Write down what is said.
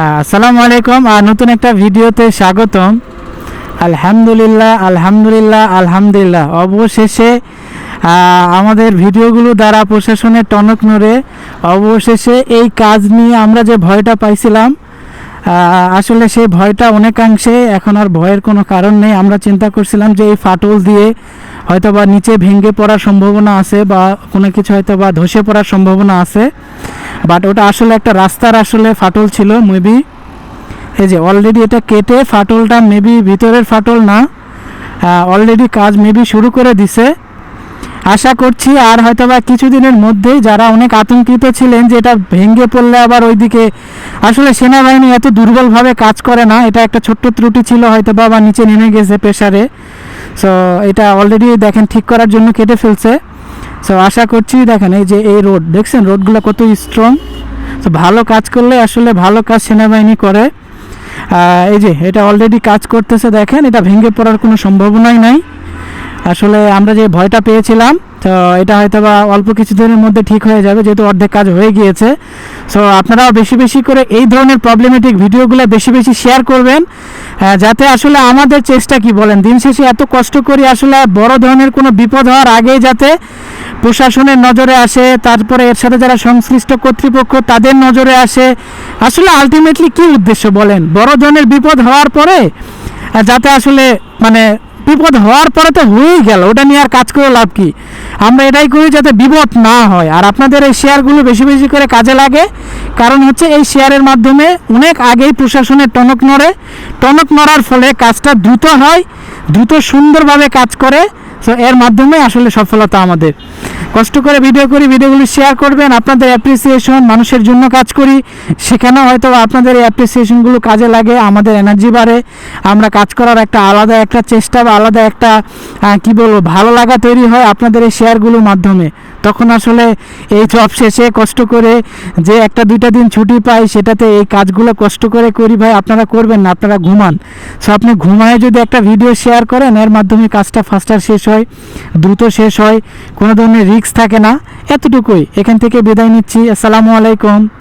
আসসালামু আলাইকুম আর নতুন একটা ভিডিওতে স্বাগতম। আলহামদুলিল্লাহ আলহামদুলিল্লাহ আলহামদুলিল্লাহ। অবশেষে আমাদের ভিডিওগুলো দ্বারা প্রশাসনের টনক নড়ে, অবশেষে এই কাজ নিয়ে আমরা যে ভয়টা পাইছিলাম আসলে সেই ভয়টা অনেকাংশে এখন আর ভয়ের কোনো কারণ নেই। আমরা চিন্তা করছিলাম যে এই ফাটল দিয়ে হয়তো বা নিচে ভেঙে পড়ার সম্ভাবনা আছে বা কোনো কিছু হয়তো বা ধসে পড়ার সম্ভাবনা আছে। বাট ওটা আসলে একটা রাস্তার আসলে ফাটল ছিল মেবি এই যে অলরেডি এটা কেটে ফাটলটা মেবি ভিতরের ফাটল না অলরেডি কাজ মেবি শুরু করে দিছে। আশা করছি আর হয়তো বা কিছুদিনের মধ্যেই যারা অনেক আতঙ্কিত ছিলেন যে এটা ভেঙে পড়লে আবার ওইদিকে, আসলে সেনাবাহিনী এত দুর্বলভাবে কাজ করে না, এটা একটা ছোট্ট ত্রুটি ছিল হয়তো বা আবার নিচে নেমে গেছে প্রেশারে সো এটা অলরেডি দেখেন ঠিক করার জন্য কেটে ফেলছে। সো আশা করছি দেখেন এই যে এই রোড দেখছেন রোডগুলো কত স্ট্রং তো ভালো কাজ করলে আসলে ভালো কাজ সেনাবাহিনী করে। এই যে, এটা অলরেডি কাজ করতেছে, দেখেন, এটা ভেঙে পড়ার কোনো সম্ভাবনাই নাই। আসলে আমরা যে ভয়টা পেয়েছিলাম, তো এটা হয়তো বা অল্প কিছুদিনের মধ্যে ঠিক হয়ে যাবে, যেহেতু অর্ধেক কাজ হয়ে গিয়েছে। সো আপনারাও বেশি বেশি করে এই ধরনের প্রবলেমেটিক ভিডিওগুলো বেশি বেশি শেয়ার করবেন যাতে আসলে আমাদের চেষ্টা কি বলেন? দিন শেষে এত কষ্ট করি আসলে বড় ধরনের কোনো বিপদ হওয়ার আগেই যাতে প্রশাসনের নজরে আসে, তারপরে এর সাথে যারা সংশ্লিষ্ট কর্তৃপক্ষ তাদের নজরে আসে। আসলে আলটিমেটলি কি উদ্দেশ্য বলেন? বড় ধরনের বিপদ হওয়ার পরে যাতে আসলে মানে বিপদ হওয়ার পরে তো হয়েই গেল, ওটা নিয়ে আর কাজ করে লাভ কি? আমরা এটাই করি যাতে বিপদ না হয়। আর আপনাদের এই শেয়ারগুলো বেশি বেশি করে কাজে লাগে, কারণ হচ্ছে এই শেয়ারের মাধ্যমে অনেক আগেই প্রশাসনের টনক নড়ে। টনক নড়ার ফলে কাজটা দ্রুত হয়, দ্রুত সুন্দরভাবে কাজ করে। তো এর মাধ্যমে আসলে সফলতা আমাদের। কষ্ট করে ভিডিও করি ভিডিওগুলি শেয়ার করবেন, আপনাদের অ্যাপ্রিসিয়েশন মানুষের জন্য কাজ করি। সেখানেও হয়তো আপনাদের এই অ্যাপ্রিসিয়েশনগুলো কাজে লাগে, আমাদের এনার্জি বাড়ে। আমরা কাজ করার একটা আলাদা একটা চেষ্টা বা আলাদা একটা কি বলব, ভালো লাগা তৈরি হয় আপনাদের এই শেয়ারগুলোর মাধ্যমে। তখন আসলে এই জব শেষে কষ্ট করে যে একটা দুইটা দিন ছুটি পাই, সেটাতে এই কাজগুলো কষ্ট করে করি ভাই, আপনারা করবেন না, আপনারা ঘুমান। সো আপনি ঘুমায় যদি একটা ভিডিও শেয়ার করেন, এর মাধ্যমে কাজটা ফাস্টার শেষ হয়, দ্রুত শেষ হয়, কোনো ধরনের রিস্ক থাকে না এতটুকুই। এখান থেকে বিদায় নিচ্ছি। আসসালামু আলাইকুম।